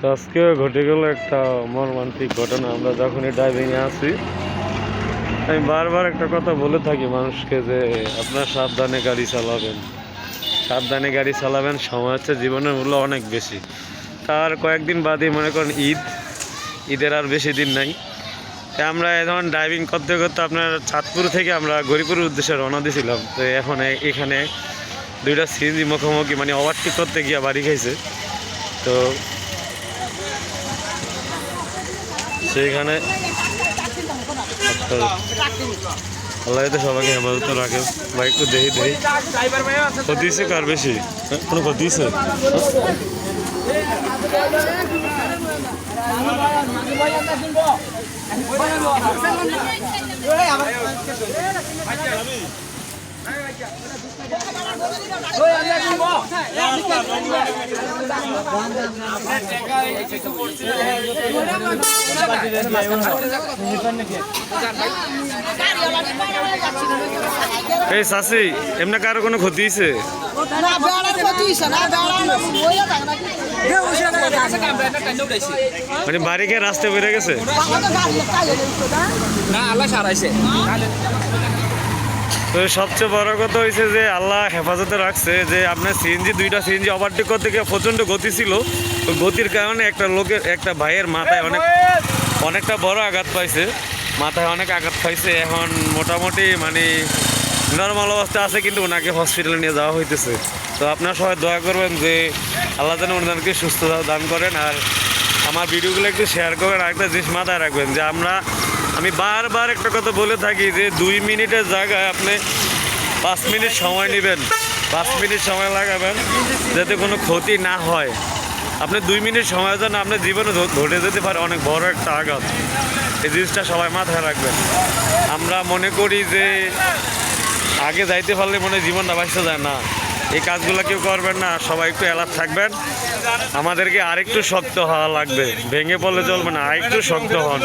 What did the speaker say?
তো আজকে ঘটে গেল একটা মর্মান্তিক ঘটনা। আমরা যখনই ড্রাইভিংয়ে আছি, আমি বারবার একটা কথা বলে থাকি মানুষকে যে আপনার সাবধানে গাড়ি চালাবেন। সাবধানে গাড়ি চালাবেন, সময় হচ্ছে জীবনের মূল্য অনেক বেশি। তার কয়েকদিন বাদে মনে করেন ঈদ, ঈদের আর বেশি দিন নাই। তাই আমরা এখন ড্রাইভিং করতে করতে আপনার চাঁদপুর থেকে আমরা গরিপুরের উদ্দেশ্যে রওনা দিয়েছিলাম। তো এখন এখানে দুইটা সিএনজি মুখোমুখি মানে ওভারটেক করতে গিয়ে বাড়ি খাইছে। তো সেইখানে আল্লাহ তো সবাইকে হেফাজত রাখে। বা একটু দেখি দেখি। ক্ষতি কার বেশি? হ্যাঁ, কোনো ক্ষতি এই শাসি এমনি কারও কোনো ক্ষতি হয়েছে মানে বাড়ি খেয়ে রাস্তায় বেড়ে গেছে? না, আল্লাহ সারাইছে। তো সবচেয়ে বড় কথা হয়েছে যে আল্লাহ হেফাজতে রাখছে যে আপনার সিএনজি, দুইটা সিএনজি ওভারটেক করতে গিয়ে প্রচণ্ড গতি ছিল। তো গতির কারণে একটা লোকের, একটা ভাইয়ের মাথায় অনেক, অনেকটা বড় আঘাত পাইছে। মাথায় অনেক আঘাত পাইছে। এখন মোটামুটি মানে নর্মাল অবস্থা আছে, কিন্তু ওনাকে হসপিটালে নিয়ে যাওয়া হইতেছে। তো আপনার সবাই দয়া করবেন যে আল্লাহ যেন ওনাদেরকে সুস্থতা দান করেন। আর আমার ভিডিওগুলো একটু শেয়ার করবেন আর একটা জিনিস মাথায় রাখবেন যে আমরা আমি বারবার একটা কথা বলে থাকি যে দুই মিনিটের জায়গায় আপনি পাঁচ মিনিট সময় নেবেন। পাঁচ মিনিট সময় লাগাবেন যাতে কোনো ক্ষতি না হয়। আপনি দুই মিনিট সময় জন্য আপনার জীবনে ঘটে যেতে পারে অনেক বড় একটা আঘাত। এই জিনিসটা সবাই মাথায় রাখবেন। আমরা মনে করি যে আগে যাইতে পারলে মনে জীবনটা বাঁচতে যায় না। এই কাজগুলো কেউ করবেন না সবাই একটু অ্যালার্ট থাকবেন। আমাদেরকে আরেকটু শক্ত হওয়া লাগবে ভেঙে পড়লে চলবে না আরেকটু শক্ত হন।